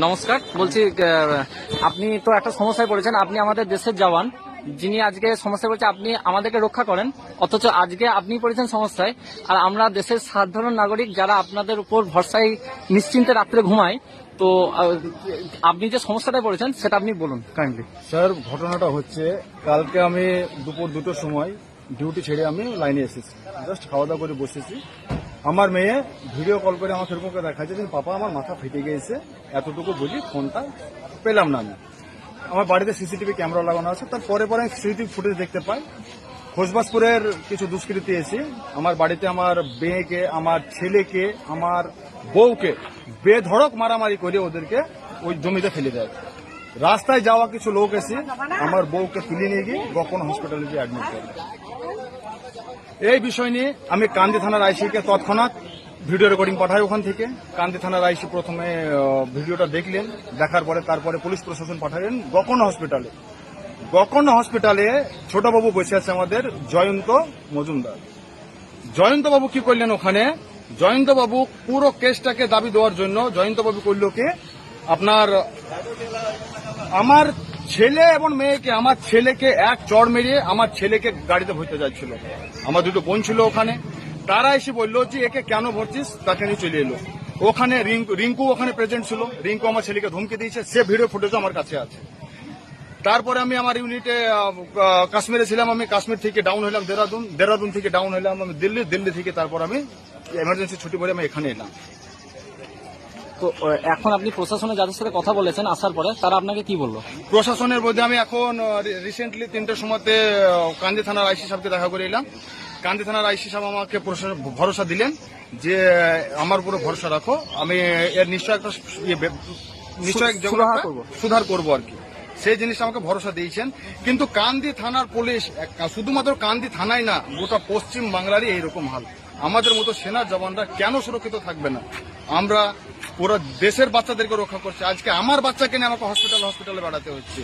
নমস্কার, বলছি আপনি তো একটা সমস্যায় পড়েছেন, আপনি আমাদের দেশের জওয়ান, যিনি আজকে সমস্যায় পড়েছে, আপনি আমাদেরকে রক্ষা করেন, অথচ আজকে আপনি পড়েছেন সমস্যায়, আর আমরা দেশের সাধারণ নাগরিক যারা আপনাদের উপর ভরসায় নিশ্চিন্তে রাত্রে ঘুমায়, তো আপনি যে সমস্যাটায় পড়েছেন, সেটা আপনি বলুন কাইন্ডলি স্যার, ঘটনাটা হচ্ছে, কালকে আমি দুপুর দুটোর সময় ডিউটি ছেড়ে আমি লাইনে এসেছি। জাস্ট খাওয়া দাওয়া করে বসেছি। আমার মেয়ে ভিডিও কল করে আমার এরকম করে দেখাচ্ছে যে পাপা, আমার মাথা ফেটে গিয়েছে। এতটুকু বলি ফোনটা পেলাম না আমি। আমার বাড়িতে সিসিটিভি ক্যামেরা লাগানো আছে তার পরে পরে সিসিটিভি ফুটেজ দেখতে পাই। খোসবাসপুরের কিছু দুষ্কৃতী এসে আমার বাড়িতে আমার মেয়েকে, আমার ছেলেকে, আমার বউকে বেধড়ক মারামারি করে ওদেরকে ওই জমিতে ফেলে দেয়। রাস্তায় যাওয়া কিছু লোক এসে আমার বউকে তুলে নিয়ে গিয়ে গোপন হসপিটালে গিয়ে অ্যাডমিট করে। এই বিষয় নিয়ে আমি কান্দি থানার আইসিকে তৎক্ষণাৎ ভিডিও রেকর্ডিং পাঠাই ওখান থেকে। কান্দি থানার আইসি প্রথমে ভিডিওটা দেখলেন, দেখার পরে তারপরে পুলিশ প্রশাসন পাঠালেন গোকর্ণ হসপিটালে। গোকর্ণ হসপিটালে ছোটবাবু বসে আছে আমাদের জয়ন্ত মজুমদার। জয়ন্ত বাবু কি করলেন ওখানে? জয়ন্ত বাবু পুরো কেসটাকে দাবি দেওয়ার জন্য জয়ন্ত বাবু করল কি, আপনার, আমার ছেলে এবং মেয়েকে, আমার ছেলেকে এক চড় মেরিয়ে আমার ছেলেকে গাড়িতে ভরতে যাচ্ছিল। আমার দুটো বোন ছিল ওখানে। তারা এসে বলল যে, একে কেন ভরছিস? তাকে নিয়ে চলে এলো। ওখানে রিঙ্কু ওখানে প্রেজেন্ট ছিল। রিঙ্কু আমার ছেলেকে ধমকে দিয়েছে। সে ভিডিও ফুটেজ আমার কাছে আছে। তারপরে আমি আমার ইউনিটে কাশ্মীরে ছিলাম আমি। কাশ্মীর থেকে ডাউন হলাম দেরাদুন। দেরাদুন থেকে ডাউন হলাম আমি দিল্লি। দিল্লি থেকে তারপর আমি এমার্জেন্সি ছুটি পরে আমি এখানে এলাম। এখন আপনি প্রশাসনে যাদের সাথে কথা বলেছেন আসার পরে তারা আপনাকে কি বলল? প্রশাসনের মধ্যে আমি এখন রিসেন্টলি তিনটের সময়তে কান্দি থানার আইসি সাহেবকে দেখা করে এলাম। কান্দি থানার আইসি সাহেব আমাকে ভরসা দিলেন যে আমার উপরে ভরসা রাখো। আমি এর নিশ্চয় একটা ইয়ে নিশ্চয়। সুধার করব আর কি। সেই জিনিসটা আমাকে ভরসা দিয়েছেন। কিন্তু কান্দি থানার পুলিশ শুধুমাত্র কান্দি থানায় না গোটা পশ্চিম বাংলারই এইরকম হাল। আমাদের মতো সেনা জওয়ানরা কেন সুরক্ষিত থাকবে না? আমরা পুরো দেশের বাচ্চাদেরকে রক্ষা করছে। আজকে আমার বাচ্চাকে নিয়ে আমাকে হসপিটাল হসপিটালে বেড়াতে হচ্ছে।